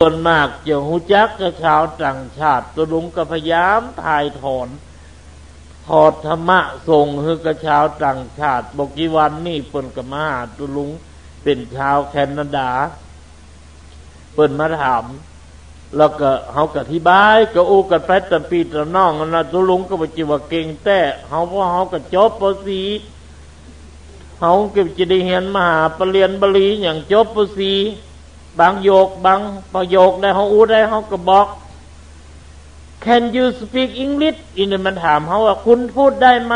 ส่วนมากจะหูจักกับชาวต่างชาติตัวลุงก็พยายามถ่ายถอนถอดธรรมะส่งให้กับชาวต่างชาติบอกกี่วันนี่เปิ่นกับมาตัวลุงเป็นชาวแคนาดา เปิ่นมาถาม แล้วก็เขาก็อธิบายก็อู้กันไปแต่ปีแต่น้องนะตัวลุงก็บอกจีว่าเก่งแต่เขาเพราะเขาก็จบปสีเขาก็จะได้เห็นมหาปรริญญาบรีอย่างจบปสี บางโยกบางประโยคได้เขาอู้ได้เขาก็บอก Can you speak English อินมันถามเขาว่าคุณพูดได้ไหม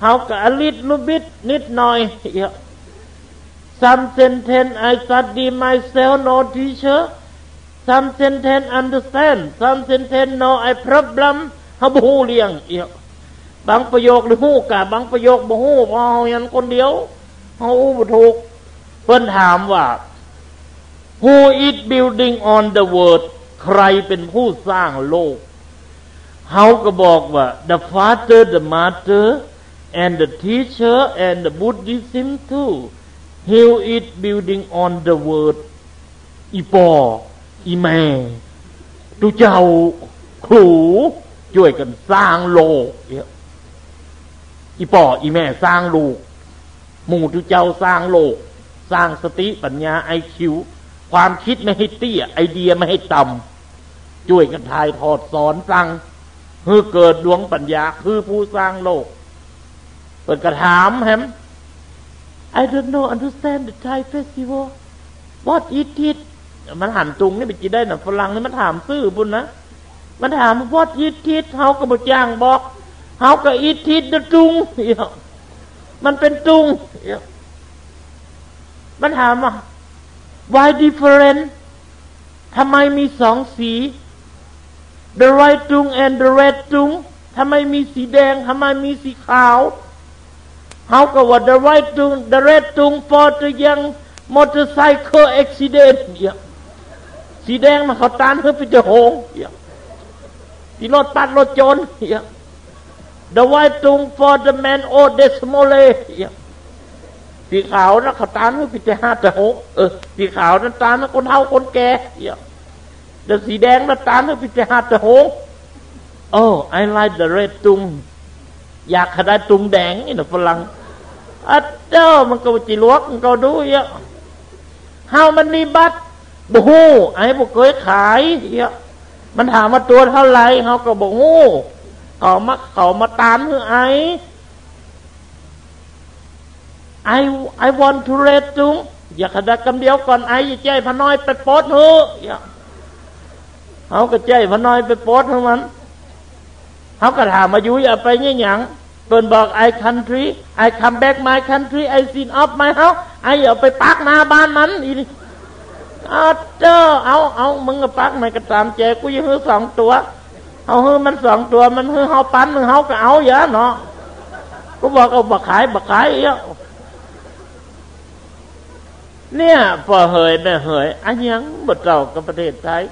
เขาก็อลิดลุบิดนิดหน่อย Some sentence I study myself no teacher Some sentence understand Some sentence no I problem เขาบูเรียงเอียบางประโยคหรือฮู้กะบางประโยคบฮู้พอเขายันคนเดียวเขาอู้บ่ถูกเพิ่นถามว่า Who is building on the world ใครเป็นผู้สร้างโลกเขาก็บอกว่า the father the mother and the teacher and the Buddhism too He is building on the word อีปออีแม่ตุเจ้าครูช่วยกันสร้างโลกเอีปออีแม่สร้างลูก หมู่ตุเจ้าสร้างโลก สร้างสติปัญญาไอคิว ความคิดไม่ให้เตี้ย ไอเดียไม่ให้ต่ำช่วยกันทายทอดสอนสั่งคือเกิดดวงปัญญา คือผู้สร้างโลก เปิดกระถามแฮม I don't know understand the Thai festival what it is มันหันตุงนี่ไปจีได้หนะฝรั่งนี่มันถามซื่อบุญนะ มันถาม what it is เฮาก็บจ้างบอกเฮาก็ it is the ตุงมันเป็นตุงมันถามว่า why different ทำไมมีสองสี the white ตุง and the red ตุงทำไมมีสีแดงทำไมมีสีขาวเขาก็ว่า the white ตุง the red ตุง for the young motorcycle accident เนี่ยสีแดงมาเขาตานเพื่อไปจะโหงเนี่ยที่รถปัดรถจนเนี่ย the white ตุง for the man old desmole เนี่ย สีขาวนะเขาตานเพื่จะหาแต่หงเออสีขาวนั้นตานคนเฒ่าคนแก่เนี่ยแต่สีแดงนั้นตานเพื่จะหาแต่โหง oh I like the red ตุงอยากได้ตุงแดงนี่นะฝรั่งอัดเจ้ามันก็จิลวกมันก็ดูเยอะ how many บัตบูฮูไอ้บุกเคยขายเยอะมันถามมาตัวเท่าไหร่เขาก็บอกฮู้เขามาเขามาตามคือไอ้ I I want to read จุงอย่ากได้คำเดียวก่อนไอ้อย่าใจพน้อยไปโพสเถอะเขาก็ใจพน้อยไปโพสเท่ามันเขาก็ถามมาอยู่อย่าไปเนี่ยหยังเปินบอกไอ้ country I come back my country I sin up my house ไอ้อย่าไปปักหน้าบ้านมันอีนี่อาเจ้าเอาเอามึงก็ปักไม่กระตามแจกูยังฮือสองตัวเอาฮือมันสองตัวมันฮือเฮาปั้นมึงเฮาก็เอาเยอะเนาะกูบอกเอาบักขายบักขายเยอะ เนี่ยพอเหยเนี่ยเหยอันยังบทเรากับประเทศไทย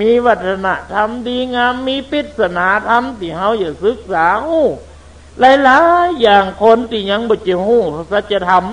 มีวัฒนธรรมดีงามมีพิศนาธรรมที่เฮาอย่าศึกษาอู้หลายๆอย่างคนที่ยังบ่เจ้าหู้สัจธรรม